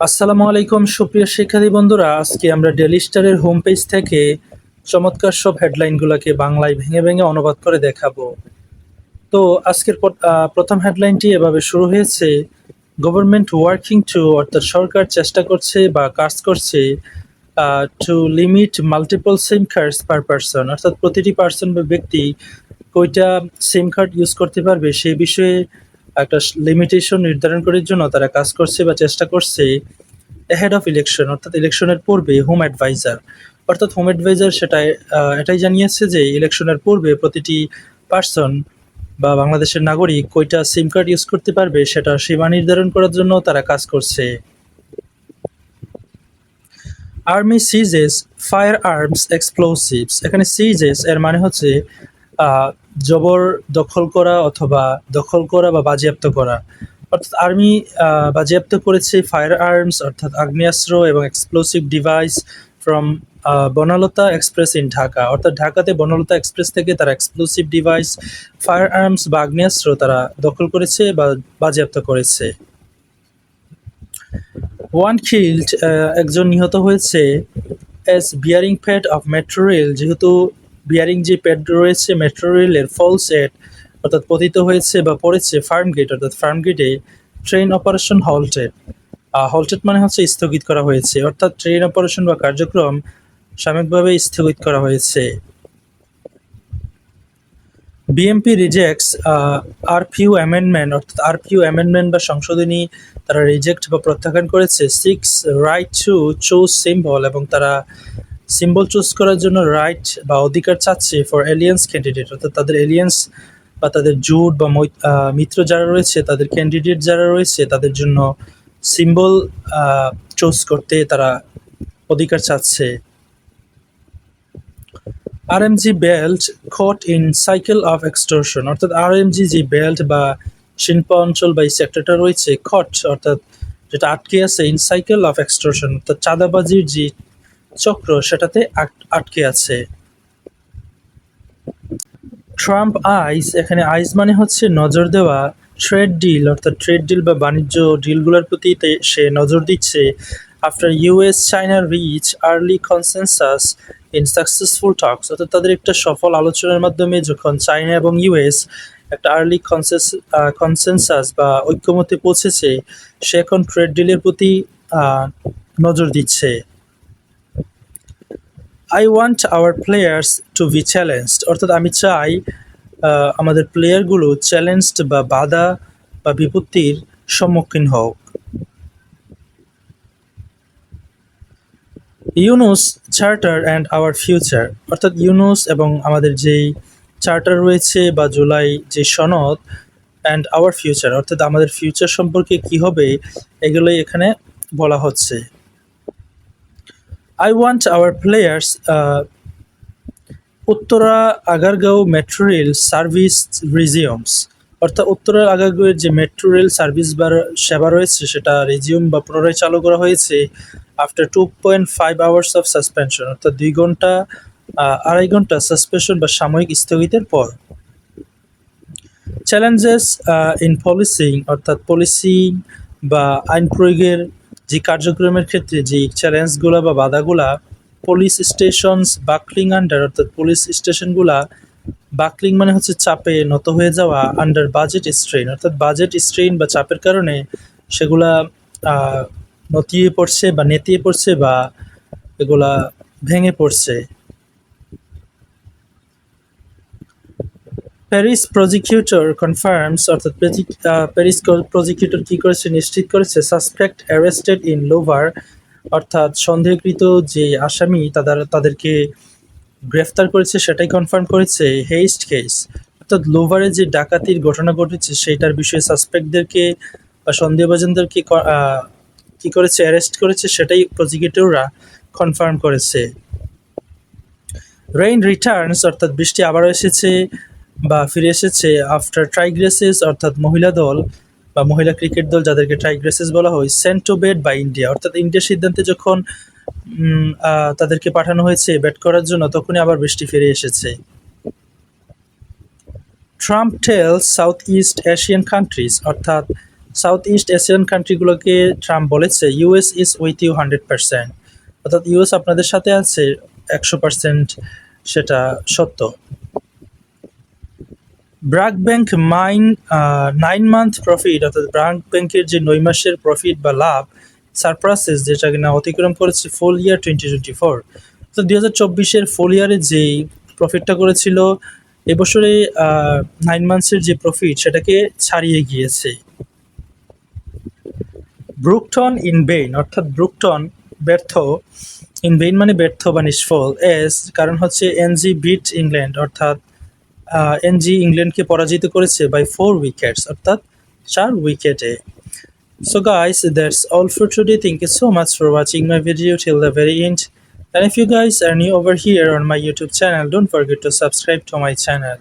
আসসালামু আলাইকুম, সুপ্রিয় শিক্ষার্থী বন্ধুরা। আজকে আমরা ডেলি স্টারের হোম পেজ থেকে চমৎকার সব হেডলাইনগুলোকে বাংলায় ভেঙে ভেঙে অনুবাদ করে দেখাবো। তো আজকের প্রথম হেডলাইনটি এভাবে শুরু হয়েছে। গভর্নমেন্ট ওয়ার্কিং টু অর্থাৎ সরকার চেষ্টা করছে বা কাজ করছে to limit multiple SIM cards per person অর্থাৎ প্রতিটি পার্সন বা ব্যক্তি কয়টা সিম কার্ড ইউজ করতে পারবে সেই বিষয়ে একটা লিমিটেশন নির্ধারণ করার জন্য তারা কাজ করছে বা চেষ্টা করছে হেড অফ ইলেকশন অর্থাৎ ইলেকশনের পূর্বে হোম অ্যাডভাইজার অর্থাৎ হোম অ্যাডভাইজার সেটা এটাই জানিয়েছে যে ইলেকশনের পূর্বে প্রতিটি পার্সন বা বাংলাদেশের নাগরিক কয়টা সিম কার্ড ইউজ করতে পারবে সেটা সীমা নির্ধারণ করার জন্য তারা কাজ করছে। Army seizes firearms explosives এখানে সিজেস এর মানে হচ্ছে জবর দখল করা অথবা দখল করা বা বাজেয়াপ্ত করা। অর্থাৎ আর্মি বাজেয়াপ্ত করেছে ফায়ার আর্মস, অর্থাৎ আগ্নেয়াস্ত্র এবং explosive device from Banalata express in Dhaka. অর্থাৎ ঢাকাতে বনলতা এক্সপ্রেস থেকে তারা এক্সপ্লোসিভ ডিভাইস ফায়ার আর্মস বা আগ্নেয়াস্ত্র তারা দখল করেছে বা বাজেয়াপ্ত করেছে। ওয়ান কিল্ড একজন নিহত হয়েছে। As bearing pad of metro rail, যেহেতু বিয়ারিং যে প্যাড রয়েছে মেট্রো রেলের ফল সেট অর্থাৎ পতিত হয়েছে বা পড়েছে ফার্ম গেট অর্থাৎ ফার্ম গেটে ট্রেন অপারেশন হল্টেড হল্টেড মানে হচ্ছে স্থগিত করা হয়েছে, অর্থাৎ ট্রেন অপারেশন বা কার্যক্রম সাময়িকভাবে স্থগিত করা হয়েছে। বিএমপি রিজেক্টস আরপিউ অ্যামেন্ডমেন্ট অর্থাৎ আরপিউ অ্যামেন্ডমেন্ট বা সংশোধনী তারা রিজেক্ট বা প্রত্যাখ্যান করেছে। Seeks right to choose symbol এবং তারা সিম্বল চুজ করার জন্য রাইট বা অধিকার চাচ্ছে ফর এলিয়েন্স ক্যান্ডিডেট অর্থাৎ তাদের এলিয়েন্স বা তাদের জোট বা মিত্র যারা রয়েছে, তাদের ক্যান্ডিডেট যারা রয়েছে, তাদের জন্য সিম্বল চুজ করতে তারা অধিকার চাচ্ছে। RMG belt caught in cycle of extortion অর্থাৎ আরএমজি যে বেল্ট বা শিল্প অঞ্চল বা এই সেক্টরটা রয়েছে খট অর্থাৎ যেটা আটকে আছে ইন সাইকেল অফ এক্সটোরশন অর্থাৎ চাঁদাবাজির যে চক্র সেটাতে আট- আটকে আছে। ট্রাম্প আইস, এখানে আইস মানে হচ্ছে নজর দেওয়া, ট্রেড ডিল, অর্থাৎ ট্রেড ডিল বা বাণিজ্য ডিলগুলোর প্রতি সে নজর দিচ্ছে। After US China reach, early consensus in successful talks অর্থাৎ তাদের একটা সফল আলোচনার মাধ্যমে যখন চায়না এবং ইউএস একটা আর্লি কনসেস কনসেনসাস বা ঐক্যমতে পৌঁছেছে, সে এখন ট্রেড ডিলের প্রতি নজর দিচ্ছে। I want our players to be challenged অর্থাৎ আমি চাই আমাদের প্লেয়ারগুলো চ্যালেঞ্জড বা বাধা বা বিপত্তির সম্মুখীন হোক Yunus charter and our future অর্থাৎ ইউনুস এবং আমাদের যেই চার্টার রয়েছে বা জুলাই যে সনদ অ্যান্ড আওয়ার ফিউচার অর্থাৎ আমাদের ফিউচার সম্পর্কে কি হবে, এগুলোই এখানে বলা হচ্ছে। I want our uh, Uttara Agargaon metro rail service resumes অর্থাৎ উত্তরা আগারগাঁওয়ের যে মেট্রো রেল সার্ভিস বা সেবা রয়েছে সেটা রিজিউম বা পুনরায় চালু করা হয়েছে after two point five hours of suspension অর্থাৎ দুই ঘণ্টা আড়াই ঘণ্টা সাসপেনশন বা সাময়িক স্থগিতের পর। চ্যালেঞ্জেস ইন পলিসিং অর্থাৎ পলিসি বা আইন প্রয়োগের যে কার্যক্রমের ক্ষেত্রে যে চ্যালেঞ্জগুলো বা বাধাগুলা পুলিশ স্টেশনস বাকলিং আন্ডার অর্থাৎ পুলিশ স্টেশনগুলা বাকলিং মানে হচ্ছে চাপে নত হয়ে যাওয়া আন্ডার বাজেট স্ট্রেন অর্থাৎ বাজেট স্ট্রেন বা চাপের কারণে সেগুলা নতিয়ে পড়ছে বা নেতিয়ে পড়ছে বা এগুলা ভেঙে পড়ছে। প্যারিস প্রজিকিউটর কনফার্মস অর্থাৎ প্যারিস প্রজিকিউটর কি করেছে নিশ্চিত করেছে? সাসপেক্ট অ্যারেস্টেড ইন লোভার অর্থাৎ সন্দেহকৃত যে আসামি তাদের তাদেরকে গ্রেফতার করেছে, সেটাই কনফার্ম করেছে হেইস্ট কেস অর্থাৎ লোভারে যে ডাকাতির ঘটনা ঘটেছে, সেইটার বিষয়ে সাসপেক্টদেরকে বা সন্দেহভাজনদেরকে ক- করেছে অ্যারেস্ট করেছে, সেটাই প্রজিকিউটররা কনফার্ম করেছে। রেইন রিটার্নস অর্থাৎ বৃষ্টি আবারও এসেছে। বা ফিরে এসেছে আফটার ট্রাইগ্রেসেস অর্থাৎ মহিলা দল বা মহিলা ক্রিকেট দল যাদেরকে ট্রাইগ্রেসেস বলা হয় সেন্টো বেড বা ইন্ডিয়া অর্থাৎ ইন্ডিয়ার সিদ্ধান্তে যখন তাদেরকে পাঠানো হয়েছে ব্যাট করার জন্য, তখনই আবার বৃষ্টি ফিরে এসেছে। Trump tell south east Asian countries অর্থাৎ সাউথ ইস্ট এশিয়ান কান্ট্রিগুলোকে ট্রাম্প বলেছে US is with you hundred percent অর্থাৎ ইউএস আপনাদের সাথে আছে, একশো পার্সেন্ট সেটা সত্য। BRAC bank mine nine month profit অর্থাৎ ব্রাক ব্যাংকের যে নয় মাসের প্রফিট বা লাভ সারপ্রাসেস যেটা কিনা অতিক্রম করেছে full year twenty twenty four তো দুই হাজার চব্বিশের ফুল ইয়ারে যেই প্রফিটটা করেছিল, এবছরে নাইন মান্থসের যে প্রফিট সেটাকে ছাড়িয়ে গিয়েছে। ব্রুকটন ইন বেইন অর্থাৎ ব্রুকটন ব্যর্থ। ইন বেইন মানে ব্যর্থ বা নিষ্ফল। এস কারণ হচ্ছে এনজি বিট ইংল্যান্ড অর্থাৎ এনজি ইংল্যান্ডকে পরাজিত করেছে বাই ফোর উইকেটস অর্থাৎ চার উইকেটে So guys, that's all for today. Thank you so much for watching my video till the very end. And if you guys are new over here on my YouTube channel, don't forget to subscribe to my channel.